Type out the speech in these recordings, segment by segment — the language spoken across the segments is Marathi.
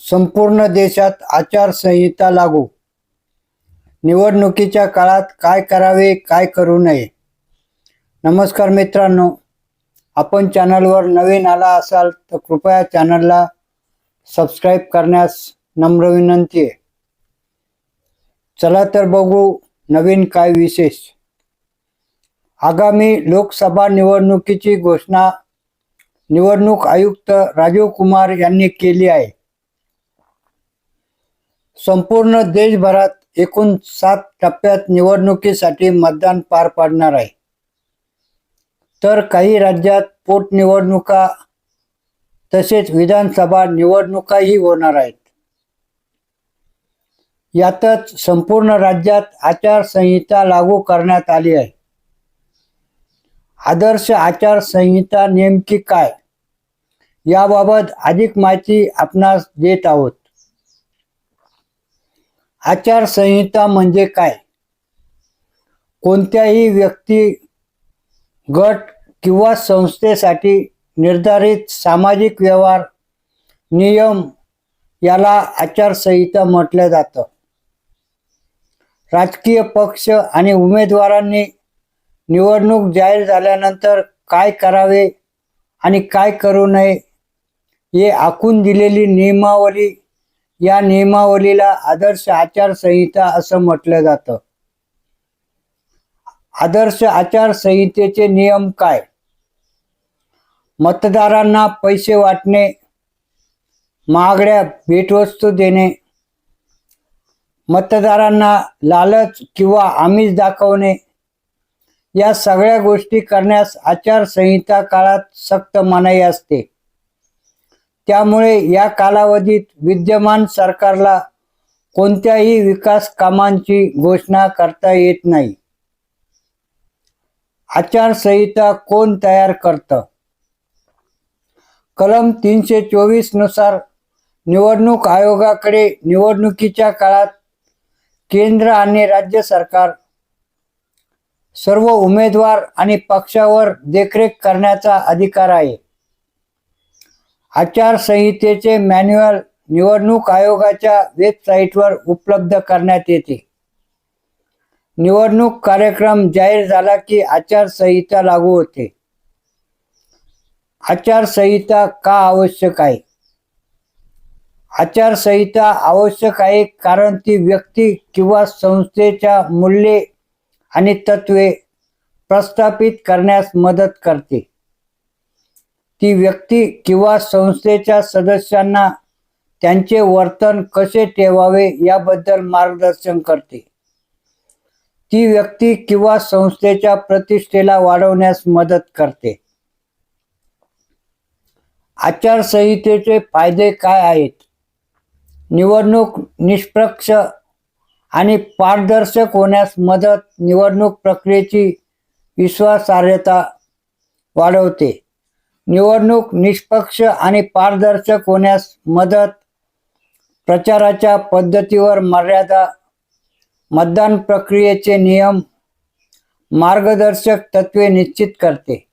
संपूर्ण देशात आचारसंहिता लागू. निवडणुकीच्या काळात काय करावे काय करू नये. नमस्कार मित्रांनो आपण चॅनलवर नवीन आला असाल तर कृपया चॅनलला सबस्क्राईब करण्यास नम्र विनंती आहे. चला तर बघू नवीन काय विशेष. आगामी लोकसभा निवडणुकीची घोषणा निवडणूक आयुक्त राजीव कुमार यांनी केली आहे. संपूर्ण देशभरात एकूण सात टप्प्यात निवडणुकीसाठी मतदान पार पडणार आहे. तर काही राज्यात पोटनिवडणुका तसेच विधानसभा निवडणुकाही होणार आहेत. यातच संपूर्ण राज्यात आचारसंहिता लागू करण्यात आली आहे. आदर्श आचारसंहिता नेमकी काय? याबाबत अधिक माहिती आपणास देत आहोत. आचारसंहिता म्हणजे काय? कोणत्याही व्यक्ती गट किंवा संस्थेसाठी निर्धारित सामाजिक व्यवहार नियम याला आचारसंहिता म्हटलं जातं. राजकीय पक्ष आणि उमेदवारांनी निवडणूक जाहीर झाल्यानंतर काय करावे आणि काय करू नये हे आखून दिलेली नियमावली या नियमावलीला आदर्श आचारसंहिता असं म्हटलं जातं. आदर्श आचारसंहितेचे नियम काय? मतदारांना पैसे वाटणे महागड्या भेटवस्तू देणे मतदारांना लालच किंवा आमिष दाखवणे या सगळ्या गोष्टी करण्यास आचारसंहिता काळात सक्त मनाई असते. त्यामुळे या कालावधीत विद्यमान सरकारला कोणत्याही विकास कामांची घोषणा करता येत नाही. आचारसंहिता कोण तयार करतं? कलम तीनशे चोवीसनुसार निवडणूक आयोगाकडे निवडणुकीच्या काळात केंद्र आणि राज्य सरकार सर्व उमेदवार आणि पक्षावर देखरेख करण्याचा अधिकार आहे. आचारसंहितेचे मॅन्युअल निवडणूक आयोगाच्या वेबसाईटवर उपलब्ध करण्यात येते. निवडणूक कार्यक्रम जाहीर झाला की आचारसंहिता लागू होते. आचारसंहिता का आवश्यक आहे? आचारसंहिता आवश्यक आहे कारण ती व्यक्ती किंवा संस्थेच्या मूल्ये आणि तत्वे प्रस्थापित करण्यास मदत करते. ती व्यक्ती किंवा संस्थेच्या सदस्यांना त्यांचे वर्तन कसे ठेवावे याबद्दल मार्गदर्शन करते. ती व्यक्ती किंवा संस्थेच्या प्रतिष्ठेला वाढवण्यास मदत करते. आचारसंहितेचे फायदे काय आहेत? निवडणूक निष्पक्ष आणि पारदर्शक होण्यास मदत निवडणूक प्रक्रियेची विश्वासार्हता वाढवते. निवडणूक निष्पक्ष आणि पारदर्शक होण्यास मदत प्रचाराच्या पद्धतीवर मर्यादा मतदान प्रक्रियेचे नियम मार्गदर्शक तत्वे निश्चित करते.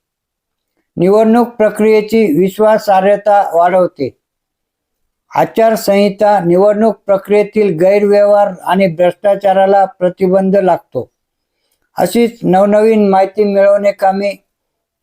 निवडणूक प्रक्रियेची विश्वासार्हता वाढवते. आचारसंहिता निवडणूक प्रक्रियेतील गैरव्यवहार आणि भ्रष्टाचाराला प्रतिबंध लागतो. अशीच नवनवीन माहिती मिळवणे